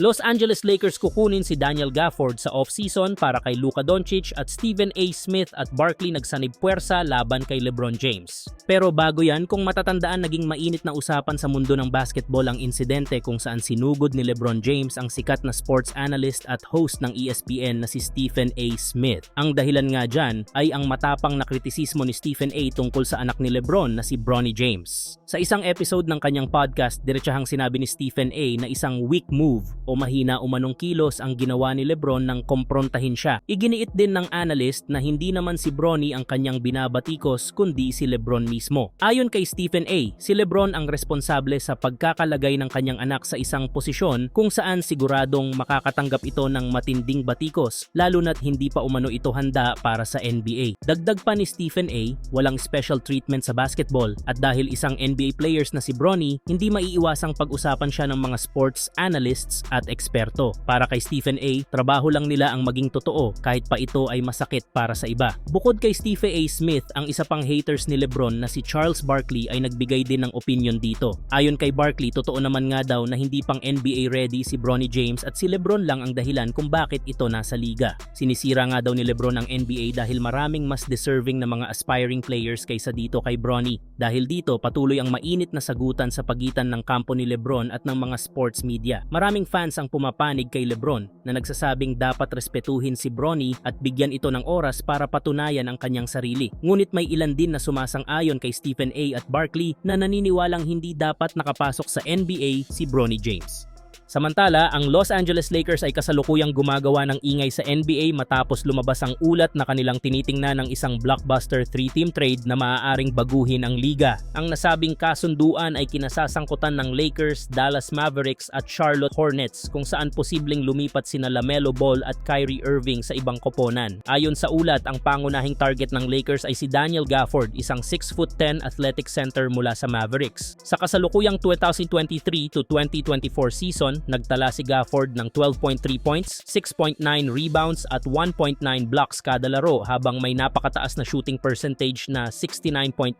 Los Angeles Lakers kukunin si Daniel Gafford sa offseason para kay Luka Doncic at Stephen A. Smith at Barkley nagsanib puwersa laban kay LeBron James. Pero bago yan, kung matatandaan naging mainit na usapan sa mundo ng basketball ang insidente kung saan sinugod ni LeBron James ang sikat na sports analyst at host ng ESPN na si Stephen A. Smith. Ang dahilan nga dyan ay ang matapang na kritisismo ni Stephen A. tungkol sa anak ni LeBron na si Bronny James. Sa isang episode ng kanyang podcast, diretsahang sinabi ni Stephen A. na isang weak move o mahina umanong kilos ang ginawa ni Lebron nang komprontahin siya. Iginiit din ng analyst na hindi naman si Bronny ang kanyang binabatikos kundi si Lebron mismo. Ayon kay Stephen A., si Lebron ang responsable sa pagkakalagay ng kanyang anak sa isang posisyon kung saan siguradong makakatanggap ito ng matinding batikos lalo na't hindi pa umano ito handa para sa NBA. Dagdag pa ni Stephen A., walang special treatment sa basketball at dahil isang NBA players na si Bronny, hindi maiiwasang pag-usapan siya ng mga sports analysts at eksperto. Para kay Stephen A., trabaho lang nila ang maging totoo kahit pa ito ay masakit para sa iba. Bukod kay Stephen A. Smith, ang isa pang haters ni Lebron na si Charles Barkley ay nagbigay din ng opinion dito. Ayon kay Barkley, totoo naman nga daw na hindi pang NBA ready si Bronny James at si Lebron lang ang dahilan kung bakit ito nasa liga. Sinisira nga daw ni Lebron ang NBA dahil maraming mas deserving na mga aspiring players kaysa dito kay Bronny. Dahil dito, patuloy ang mainit na sagutan sa pagitan ng kampo ni Lebron at ng mga sports media. Maraming fans ang pumapanig kay Lebron na nagsasabing dapat respetuhin si Bronny at bigyan ito ng oras para patunayan ang kanyang sarili. Ngunit may ilan din na sumasang-ayon kay Stephen A. at Barkley na naniniwalang hindi dapat nakapasok sa NBA si Bronny James. Samantala, ang Los Angeles Lakers ay kasalukuyang gumagawa ng ingay sa NBA matapos lumabas ang ulat na kanilang tinitingnan ng isang blockbuster 3-team trade na maaaring baguhin ang liga. Ang nasabing kasunduan ay kinasasangkutan ng Lakers, Dallas Mavericks at Charlotte Hornets kung saan posibleng lumipat sina LaMelo Ball at Kyrie Irving sa ibang koponan. Ayon sa ulat, ang pangunahing target ng Lakers ay si Daniel Gafford, isang 6'10 athletic center mula sa Mavericks. Sa kasalukuyang 2023 to 2024 season, nagtala si Gafford ng 12.3 points, 6.9 rebounds at 1.9 blocks kada laro habang may napakataas na shooting percentage na 69.9%.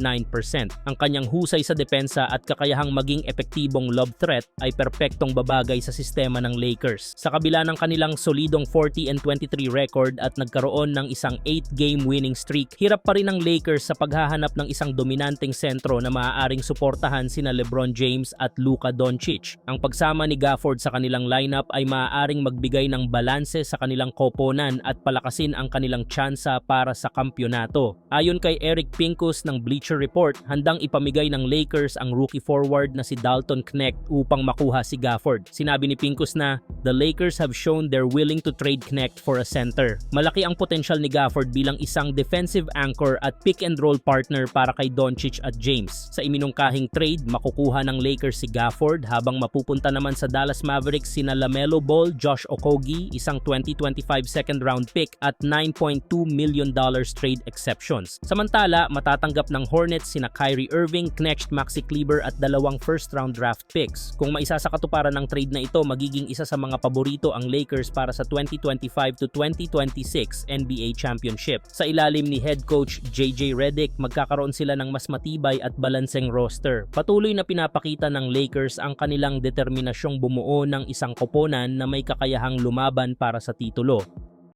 Ang kanyang husay sa depensa at kakayahang maging epektibong lob threat ay perpektong babagay sa sistema ng Lakers. Sa kabila ng kanilang solidong 40 and 23 record at nagkaroon ng isang 8-game winning streak, hirap pa rin ang Lakers sa paghahanap ng isang dominanteng sentro na maaaring suportahan sina LeBron James at Luka Doncic. Ang pagsama ni Gafford sa kanilang lineup ay maaaring magbigay ng balanse sa kanilang koponan at palakasin ang kanilang tsansa para sa kampyonato. Ayon kay Eric Pincus ng Bleacher Report, handang ipamigay ng Lakers ang rookie forward na si Dalton Knecht upang makuha si Gafford. Sinabi ni Pincus na, The Lakers have shown they're willing to trade Knecht for a center. Malaki ang potensyal ni Gafford bilang isang defensive anchor at pick and roll partner para kay Doncic at James. Sa iminungkahing trade, makukuha ng Lakers si Gafford habang mapupunta naman sa Dallas Mavericks sina LaMelo Ball, Josh Okogie, isang 2025 second round pick at 9.2 million dollars trade exceptions. Samantala, matatanggap ng Hornets sina Kyrie Irving, Knecht, Maxi Kleber at dalawang first round draft picks. Kung maisa sa katuparan ng trade na ito, magiging isa sa mga paborito ang Lakers para sa 2025 to 2026 NBA Championship. Sa ilalim ni head coach JJ Redick, magkakaroon sila ng mas matibay at balanseng roster. Patuloy na pinapakita ng Lakers ang kanilang determinasyong bumuo ng isang koponan na may kakayahang lumaban para sa titulo.